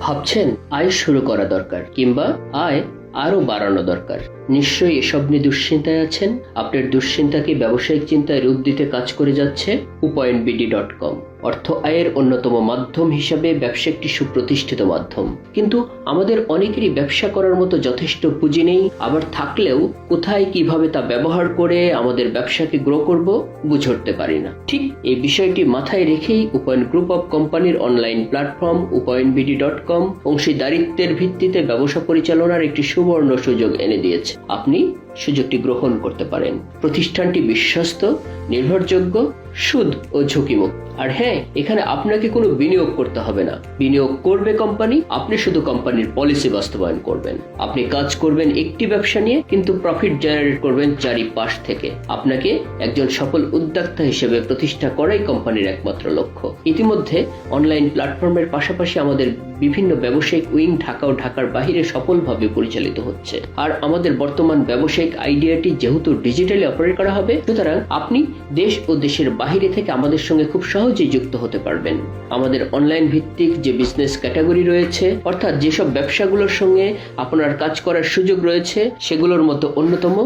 ভাবছেন আয় শুরু করা দরকার কিংবা আয় আরও বাড়ানো দরকার। নিশ্চয়ই এসব নিয়ে দুশ্চিন্তায় আছেন? আপনার দুশ্চিন্তাকে ব্যবসায়িক চিন্তায় রূপ দিতে কাজ করে যাচ্ছে? Upayan BD dot com. অর্থ আয়ের অন্যতম মাধ্যম হিসাবে ব্যবসা একটি সুপ্রতিষ্ঠিত মাধ্যম। কিন্তু আমাদের অনেকেরই ব্যবসা করার মতো যথেষ্ট পুঁজি নেই। আবার থাকলেও কোথায় কীভাবে তা ব্যবহার করে আমাদের ব্যবসাকে গ্রো করব বুঝে উঠতে পারি না। ঠিক এই বিষয়টি মাথায় রেখেই উপায়ন গ্রুপ অফ কোম্পানির online platform Upayan BD dot com অংশীদারিত্বের ভিত্তিতে ব্যবসা পরিচালনার একটি সুবর্ণ সুযোগ এনে দিয়েছে। আপনি সুযোগটি গ্রহণ করতে পারেন। প্রতিষ্ঠানটি বিশ্বস্ত, নির্ভরযোগ্য, সুদ ও ঝুঁকিমুক্ত। আর হ্যাঁ এখানে আপনাকে কোনো বিনিয়োগ করতে হবে না। বিনিয়োগ করবে কোম্পানি, আপনি শুধু কোম্পানির পলিসি বাস্তবায়ন করবেন। আপনি কাজ করবেন একটি ব্যবসা নিয়ে, কিন্তু প্রফিট জেনারেট করবেন চারিপাশ থেকে। আপনাকে একজন সফল উদ্যোক্তা হিসেবে প্রতিষ্ঠা করাই কোম্পানির একমাত্র লক্ষ্য। ইতিমধ্যে অনলাইন প্ল্যাটফর্মের পাশাপাশি আমাদের বিভিন্ন ব্যবসায়িক উইং ঢাকা ও ঢাকার বাহিরে সফলভাবে পরিচালিত হচ্ছে। আর আমাদের বর্তমান ব্যবসায়িক আইডিয়াটি যেহেতু ডিজিটালি অপারেট করা হবে, সুতরাং আপনি দেশ ও দেশের বাহিরে থেকে আমাদের সঙ্গে খুব সহজেই যুক্ত হতে পারবেন। আমাদের অনলাইন ভিত্তিক যে বিজনেস ক্যাটাগরি রয়েছে, অর্থাৎ যেসব ব্যবসাগুলোর সঙ্গে আপনার কাজ করার সুযোগ রয়েছে, সেগুলোর মধ্যে অন্যতম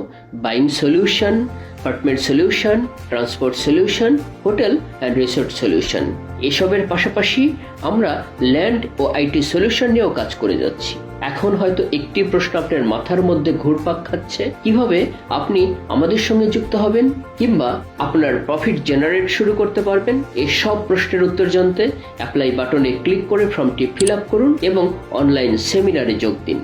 buying solution apartment solution transport solution hotel and resort solution এসবের পাশাপাশি আমরা ল্যান্ড ও আইটি সলিউশন নিয়েও কাজ করে যাচ্ছি। এখন হয়তো একটি প্রশ্ন আপনার মাথার মধ্যে ঘুরপাক খাচ্ছে। কীভাবে আপনি আমাদের সঙ্গে যুক্ত হবেন কিংবা আপনার প্রফিট জেনারেট শুরু করতে পারবেন? এই সব প্রশ্নের উত্তর জানতে অ্যাপ্লাই বাটনে ক্লিক করে ফর্মটি ফিল আপ করুন এবং অনলাইন সেমিনারে যোগ দিন।